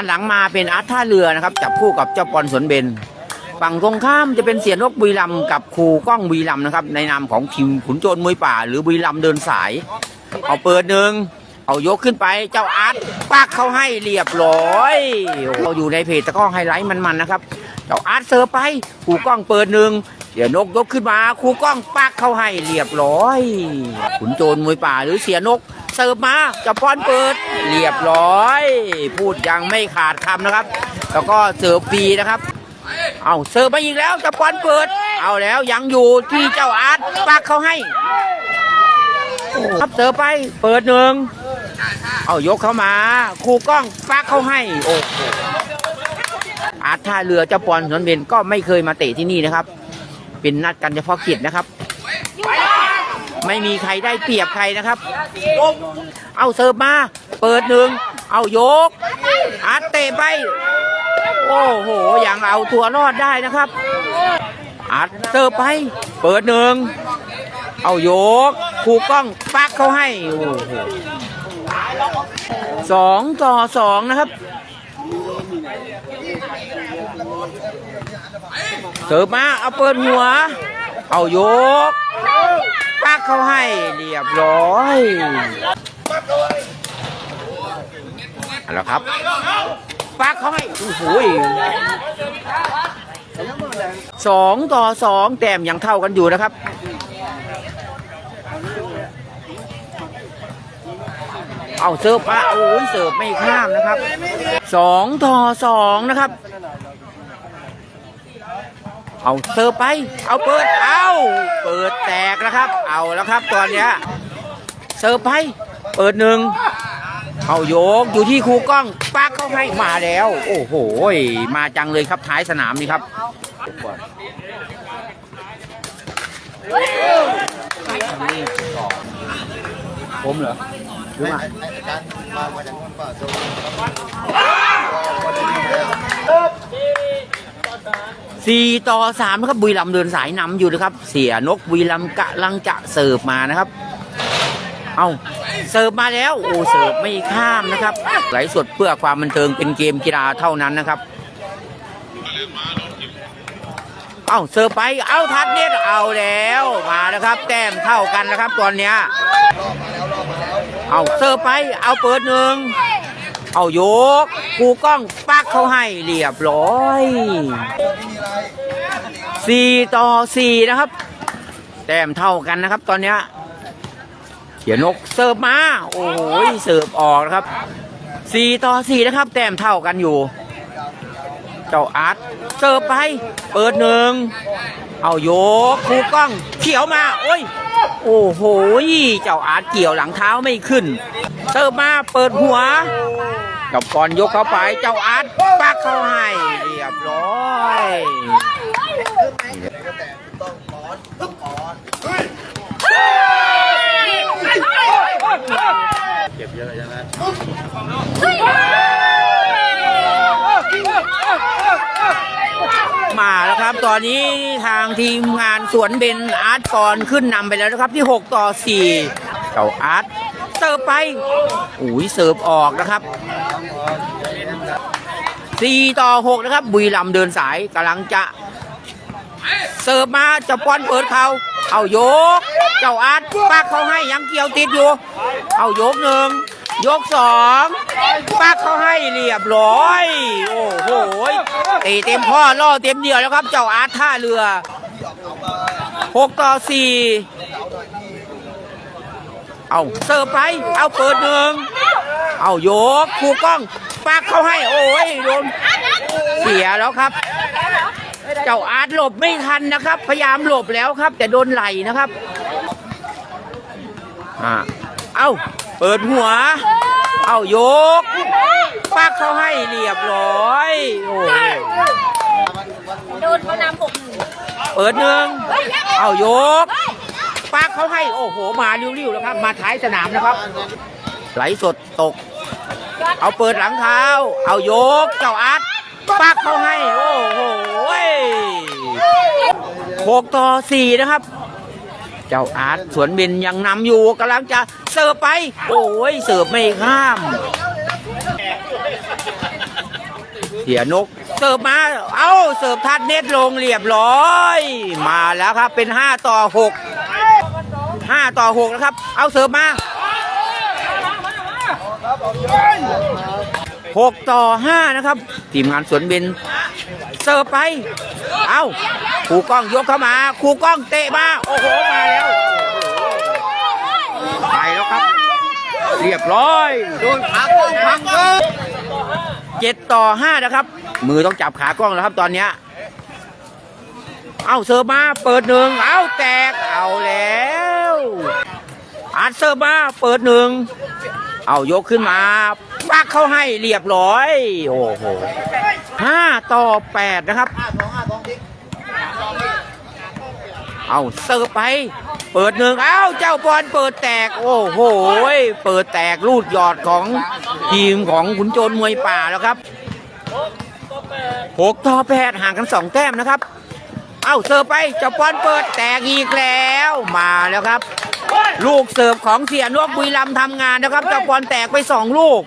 หันหลังมาเป็นอาร์ตท่าเรือนะครับจับคู่กับเจ้าปอนสวนเบนฝั่งตรงข้ามจะเป็นเสียนกบุรีรัมกับครูก้องบุรีรัมนะครับในนามของทีมขุนโจรมวยป่า หรือบุรีรัมเดินสาย เอาเปิดหนึ่งเอายกขึ้นไปเจ้าอาร์ตปักเขาให้เรียบร้อยเราอยู่ในเพจตะก้องไฮไลท์มันๆนะครับเจ้าอาร์ตเสิร์ไปครูก้องเปิดหนึ่งเสียนกยกขึ้นมาครูก้องปักเขาให้เรียบร้อย ขุนโจรมวยป่าหรือเสียนก สิร์ฟมาเจะป้อนเปิด เรียบร้อย พูดยังไม่ขาดคำนะครับ แล้วก็เสิร์ฟฟรีนะครับ เอาเสิร์ฟมาอีกแล้วเจะป้อนเปิด เอาแล้วยังอยู่ที่เจ้าอาร์ตปักเขาให้ครับเสิร์ฟไปเปิดหนึ่งเอายกเข้ามาครูกล้องปักเขาให้โอ้โหอาร์ตท่าเรือเจ้าปอนสวนเบนก็ไม่เคยมาเตะที่นี่นะครับ เป็นนัดกันเฉพาะกิจนะครับ ไม่มีใครได้เปรียบใครนะครับ เอาเสิร์ฟมา เปิดหนึ่ง เอายกอาร์ตเตะไป โอ้โห ยังเอาตัวรอดได้นะครับอาร์ตเสิร์ฟไป เปิดหนึ่ง เอายกคูกล้องปักเขาให้ โอ้โหสองต่อสองนะครับ เสิร์ฟมา เอาเปิดหัว เอายกปักเขาให้เรียบร้อยเอาละครับปักเขาให้โอ้โหสองต่อสองแต้มยังเท่ากันอยู่นะครับเอาเสิร์ฟมาโอ้ยเสิร์ฟไม่ข้ามนะครับสองต่อสองนะครับ เอาเสิร์ฟไป เอาเปิด เอาเปิดแตกแล้วครับ เอาแล้วครับตอนเนี้ยเสิร์ฟไป เปิดหนึ่งเอาโยกอยู่ที่ครูกล้องปักเข้าให้มาแล้ว โอ้โห มาจังเลยครับท้ายสนามนี่ครับผมเหรอหรือมา สี่ต่อสามนะครับบุรีรัมย์เดินสายนำอยู่นะครับ เสียนกบุรีรัมย์กำลังจะเสิร์ฟมานะครับ เอาเสิร์ฟมาแล้ว โอ้เสิร์ฟไม่ข้ามนะครับ ไหลสดเพื่อความบันเทิงเป็นเกมกีฬาเท่านั้นนะครับ เอาเสิร์ฟไปเอาทัดเน็ตเอาแล้วมาแล้วครับ แต้มเท่ากันนะครับ ตอนเนี้ยเอาเสิร์ฟไปเอาเปิดหนึ่งเอายกกูกล้องปั เขาให้เรียบร้อยสี่ต่อสี่นะครับ แต้มเท่ากันนะครับ ตอนเนี้ยเขียนนกเสิร์ฟมา โอ้โหเสิร์ฟออกนะครับสี่ต่อสี่นะครับ แต้มเท่ากันอยู่ เจ้าอาร์ตเสิร์ฟไป เปิดหนึ่งเอาโยกครูกล้องเขียวมา โอ้ย โอ้โห เจ้าอาร์ตเกี่ยวหลังเท้าไม่ขึ้น เสิร์ฟมาเปิดหัว กับก่อนยกเข้าไปเจ้าอาร์ตปักเข้าให้เรียบร้อยมาแล้วครับ ตอนนี้ทางทีมงานสวนเบนอาร์ตก่อนขึ้นนำไปแล้วนะครับที่ 6 ต่อ 4 เจ้าอาร์ตเสิร์ฟไปอุ้ยเสิร์ฟออกนะครับ 4ต่อ6นะครับ บุรีรัมเดินสายกำลังจะ เสิร์ฟมาจะป้อนเปิดเขาเอายก เจ้าอาร์ตปักเขาให้ยังเกี่ยวติดอยู่ เอายกหนึ่งยกสองปักเขาให้เรียบร้อย โอ้โหตีเต็มข้อล่อเต็มเหนียวแล้วครับ เจ้าอาร์ตท่าเรือหกต่อสี่เอาเสิร์ฟไป เอาเปิดหนึ่ง เอายกครูกล้องปักเขาให้ โอ้ยโดนเสียแล้วครับ เจ้าอาร์ตหลบไม่ทันนะครับ พยายามหลบแล้วครับ แต่โดนไหลนะครับอ่าเอาเปิดหัว เอายกปักเขาให้เรียบร้อยโอ้ยโดนเขานำหกหนึ่งเปิดหนึ่งเอายกปักเขาให้ โอ้โห มาริ้วๆแล้วครับ มาท้ายสนามนะครับ ไหลสดตก เอาเปิดหลังเท้า เอายกเจ้าอาร์ตปักเขาให้ โอ้โหหกต่อสี่นะครับ เจ้าอาร์ตสวนเบนยังนำอยู่กำลังจะเสิร์ฟไป โอ้ยเสิร์ฟไม่ข้าม เสียนกเสิร์ฟมา เอ้าเสิร์ฟทัดเน็ตลงเรียบร้อย มาแล้วครับเป็น 5 ต่อ 6 5 ต่อ6นะครับ เอาเสิร์ฟมา 6ต่อ5นะครับ ทีมงานสวนเบนเสิร์ฟไป เอาครูกล้องยกเข้ามาครูกล้องเตะมาโอ้โหมาแล้วไปแล้วครับ เรียบร้อยโดนขากล้องพังเลยเจ็ดต่อห้านะครับ มือต้องจับขากล้องแล้วครับตอนเนี้ยเอาเสิร์ฟมาเปิดหนึ่งเอาแตกเอาแล้วอัดเสิร์ฟมาเปิดหนึ่ง เอายกขึ้นมาปักเข้าให้เรียบร้อย โอ้โหห้าต่อแปดนะครับ เอาเสิร์ฟไป เปิดหนึ่งเอ้าเจ้าบอลเปิดแตก โอ้โห เปิดแตกลูดหยอดของทีมของขุนโจรมวยป่าแล้วครับหกต่อแปดห่างกันสองแต้มนะครับ เอ้าเสิร์ฟไปเจ้าบอลเปิดแตกอีกแล้วมาแล้วครับ ลูกเสิร์ฟของเสียนวกบุรีรัมย์ทำงานนะครับเจ้าบอลแตกไปสองลูก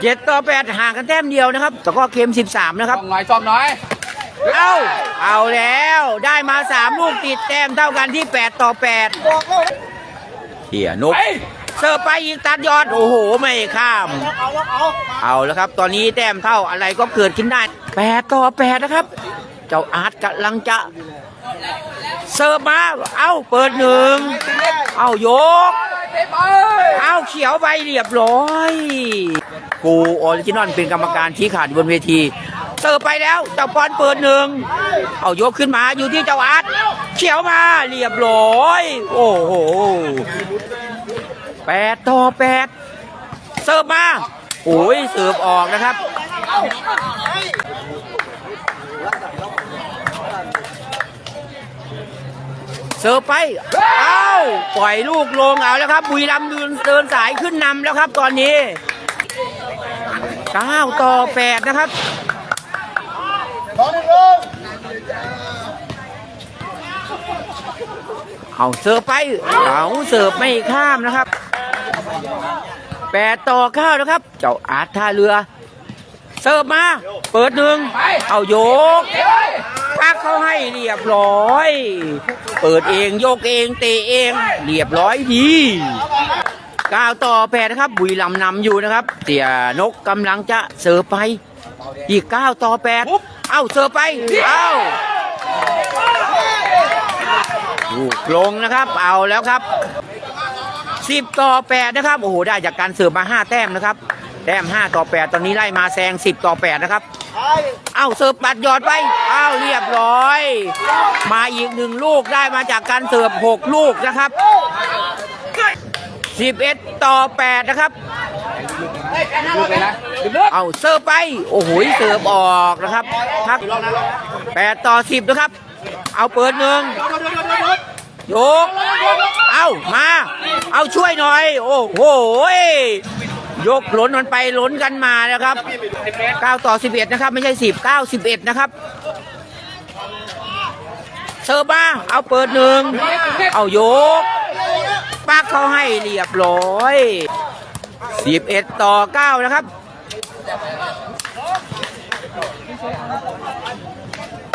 เจ็ดต่อแปดห่างกันแต้มเดียวนะครับแต่ก็เกมสิบสามนะครับซ่อมหน่อยซ่อมหน่อยเอาเอาแล้วได้มาสามลูกติดแต้มเท่ากันที่8ต่อ8เสียนกเสิร์ฟไปอีกตัดยอดโอ้โหไม่ข้าม เอาแล้วครับ ตอนนี้แต้มเท่าอะไรก็เกิดขึ้นได้8ต่อ8นะครับ เจ้าอาร์ตกำลังจะ เสิร์ฟมา เอาเปิดหนึ่ง เอายก เอาเขียวไปเรียบร้อย กูออริจินอลเป็นกรรมการชี้ขาดบนเวที เสิร์ฟไปแล้วเจ้าปอนเปิดหนึ่ง เอายกขึ้นมาอยู่ที่เจ้าอาร์ตเขียวมาเรียบร้อย โอ้โหแปดต่อแปดเสิร์ฟมา โอ้ยเสิร์ฟออกนะครับ เสิร์ฟไปเอ้าปล่อยลูกลงเอาแล้วครับ บุรีรัมย์เดินเดินสายขึ้นนำแล้วครับ ตอนนี้9ต่อ8นะครับเอาเสิร์ฟไปเอาเสิร์ฟไม่ข้ามนะครับ 8 ต่อ9นะครับ เจ้าอาร์ตท่าเรือ เสิร์ฟมา เปิดหนึ่งเอาโยกปักเขาให้เรียบร้อย เปิดเองโยกเองเตะเอง เรียบร้อยดีก้าวต่อแปดนะครับ บุรีรัมย์นำอยู่นะครับเสียนกกำลังจะเสิร์ฟไป อีกก้าวต่อแปดเอ้าเสิร์ฟไป เอ้าลูกลงนะครับ เอาแล้วครับสิบต่อแปดนะครับ โอ้โห ได้จากการเสิร์ฟมาห้าแต้มนะครับ แต้มห้าต่อแปดตอนนี้ไล่มาแซงสิบต่อแปดนะครับ เอ้าเสิร์ฟปัดหยอดไป เอ้าเรียบร้อย มาอีกหนึ่งลูกได้มาจากการเสิร์ฟหกลูกนะครับสิบเอ็ดต่อแปดนะครับลูกเลยนะเอาเสิร์ฟไป โอ้โหเสิร์ฟออกนะครับครับแปดต่อสิบนะครับ เอาเปิดหนึ่งโยก เอามา เอาช่วยหน่อย โอ้โห ยกหล้นมันไปหล้นกันมานะครับ 9 ต่อ 11 นะครับ ไม่ใช่ 10 9 11 นะครับเสิร์ฟมาเอาเปิดหนึ่ง เอาโยก ปักเขาให้เรียบร้อย 11 ต่อ 9 นะครับ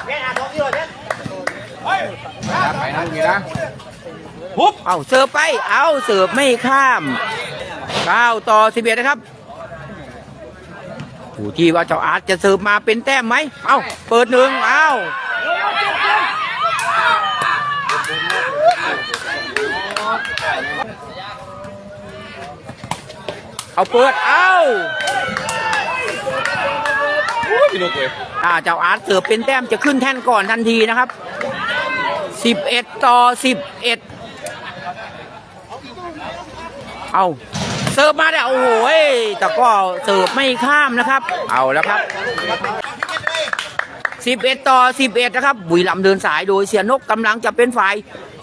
ไปนะลูกนี้นะ เอาเสิร์ฟไป เอาเสิร์ฟไม่ข้าม 9ต่อ11นะครับผู้ที่ว่าเจ้าอาร์ตจะเสิร์ฟมาเป็นแต้มไหม เอาเปิดหนึ่งเอาเอาเปิด เอาพี่ลูกเลยถ้าเจ้าอาร์ตเสิร์ฟเป็นแต้มจะขึ้นแท่นก่อนทันทีนะครับ 11 ต่อ 11 เอา เสิร์ฟมาแล้วโอ้โหแต่ก็เสิร์ฟไม่ข้ามนะครับ เอาแล้วครับ 11 ต่อ 11 นะครับ บุรีรัมย์เดินสายโดยเสียนกกำลังจะเป็นฝ่าย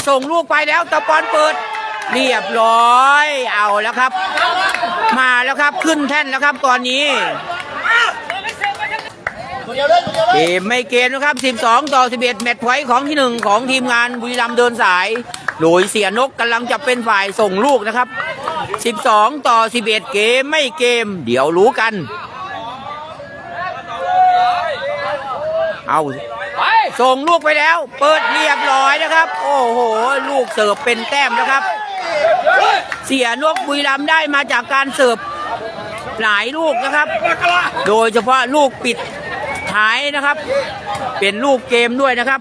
ส่งลูกไปแล้วตะปอนเปิด เรียบร้อย เอาแล้วครับ มาแล้วครับขึ้นแท่นแล้วครับตอนนี้เกมไม่เกมนะครับ 12 ต่อ 11 แมตช์พอยต์ของที่หนึ่งของทีมงานบุรีรัมย์เดินสาย โดยเสียนกกำลังจะเป็นฝ่ายส่งลูกนะครับ 12 ต่อ 11 เกมไม่เกม เดี๋ยวรู้กัน เอาส่งลูกไปแล้ว เปิดเรียบร้อยนะครับ โอ้โห ลูกเสิร์ฟเป็นแต้มนะครับ เสียนกบุยลำได้มาจากการเสิร์ฟหลายลูกนะครับ โดยเฉพาะลูกปิดท้ายนะครับ เป็นลูกเกมด้วยนะครับ